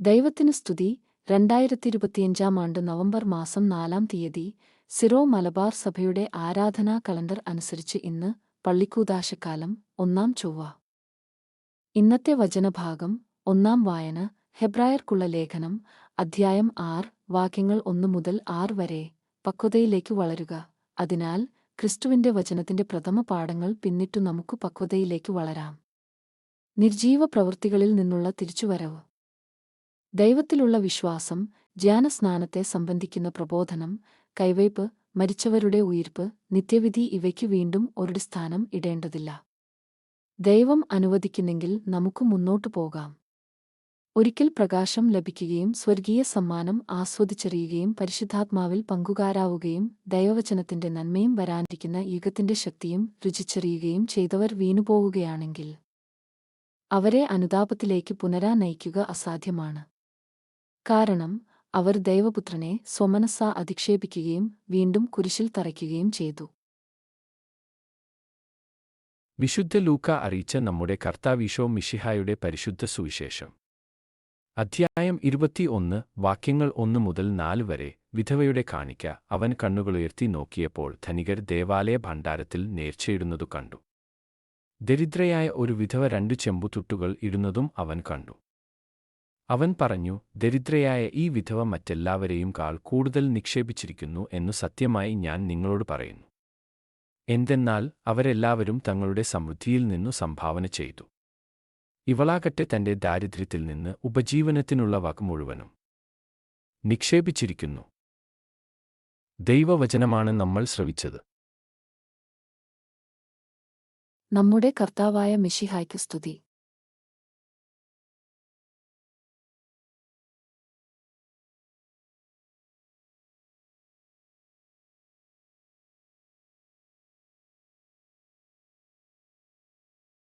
ദൈവത്തിന് സ്തുതി. രണ്ടായിരത്തി ഇരുപത്തിയഞ്ചാം ആണ്ട് നവംബർ മാസം നാലാം തീയതി സിറോ മലബാർ സഭയുടെ ആരാധനാ കലണ്ടർ അനുസരിച്ച് ഇന്ന് പള്ളിക്കൂദാശക്കാലം ഒന്നാം ചൊവ്വ. ഇന്നത്തെ വചനഭാഗം ഒന്നാം വായന ഹെബ്രായർക്കുള്ള ലേഖനം അധ്യായം ആർ വാക്യങ്ങൾ ഒന്നു മുതൽ ആർ വരെ പക്വതയിലേക്ക് വളരുക. അതിനാൽ ക്രിസ്തുവിന്റെ വചനത്തിന്റെ പ്രഥമ പാഠങ്ങൾ പിന്നിട്ടു നമുക്ക് പക്വതയിലേക്ക് വളരാം. നിർജീവ പ്രവൃത്തികളിൽ നിന്നുള്ള തിരിച്ചുവരവ്. ദൈവത്തിലുള്ള വിശ്വാസം ജ്ഞാനസ്നാനത്തെ സംബന്ധിക്കുന്ന പ്രബോധനം കൈവയ്പ് മരിച്ചവരുടെ ഉയിർപ്പ് നിത്യവിധി ഇവയ്ക്കു വീണ്ടും ഒരുടെ സ്ഥാനം ഇടേണ്ടതില്ല. ദൈവം അനുവദിക്കുന്നെങ്കിൽ നമുക്ക് മുന്നോട്ടു പോകാം. ഒരിക്കൽ പ്രകാശം ലഭിക്കുകയും സ്വർഗീയ സമ്മാനം ആസ്വദിച്ചറിയുകയും പരിശുദ്ധാത്മാവിൽ പങ്കുകാരാവുകയും ദൈവവചനത്തിന്റെ നന്മയും വരാനിരിക്കുന്ന യുഗത്തിന്റെ ശക്തിയും രുചിച്ചറിയുകയും ചെയ്തവർ വീണുപോവുകയാണെങ്കിൽ അവരെ അനുതാപത്തിലേക്ക് പുനരാനയിക്കുക അസാധ്യമാണ്. കാരണം അവർ ദൈവപുത്രനെ സ്വമനസ്സ അധിക്ഷേപിക്കുകയും വീണ്ടും കുരിശിൽ തറയ്ക്കുകയും ചെയ്തു. വിശുദ്ധ ലൂക്ക അറിയിച്ച നമ്മുടെ കർത്താവീശോ മിഷിഹായുടെ പരിശുദ്ധ സുവിശേഷം. അധ്യായം ഇരുപത്തിയൊന്ന് വാക്യങ്ങൾ ഒന്ന് മുതൽ നാല് വരെ വിധവയുടെ കാണിക്ക അവൻ കണ്ണുകളുയർത്തി നോക്കിയപ്പോൾ ധനികർ ദേവാലയ ഭണ്ഡാരത്തിൽ നേർച്ചയിടുന്നതു കണ്ടു. ദരിദ്രയായ ഒരു വിധവ രണ്ടു ചെമ്പുതുട്ടുകൾ ഇടുന്നതും അവൻ കണ്ടു. അവൻ പറഞ്ഞു ദരിദ്രയായ ഈ വിധവ മറ്റെല്ലാവരെയും കാൾ കൂടുതൽ നിക്ഷേപിച്ചിരിക്കുന്നു എന്നു സത്യമായി ഞാൻ നിങ്ങളോട് പറയുന്നു. എന്തെന്നാൽ അവരെല്ലാവരും തങ്ങളുടെ സമൃദ്ധിയിൽ നിന്നു സംഭാവന ചെയ്തു. ഇവളാകട്ടെ തന്റെ ദാരിദ്ര്യത്തിൽ നിന്ന് ഉപജീവനത്തിനുള്ള വാക്ക് മുഴുവനും നിക്ഷേപിച്ചിരിക്കുന്നു. ദൈവവചനമാണ് നമ്മൾ ശ്രവിച്ചത്. നമ്മുടെ കർത്താവായ മിഷിഹായ്ക്ക് സ്തുതി.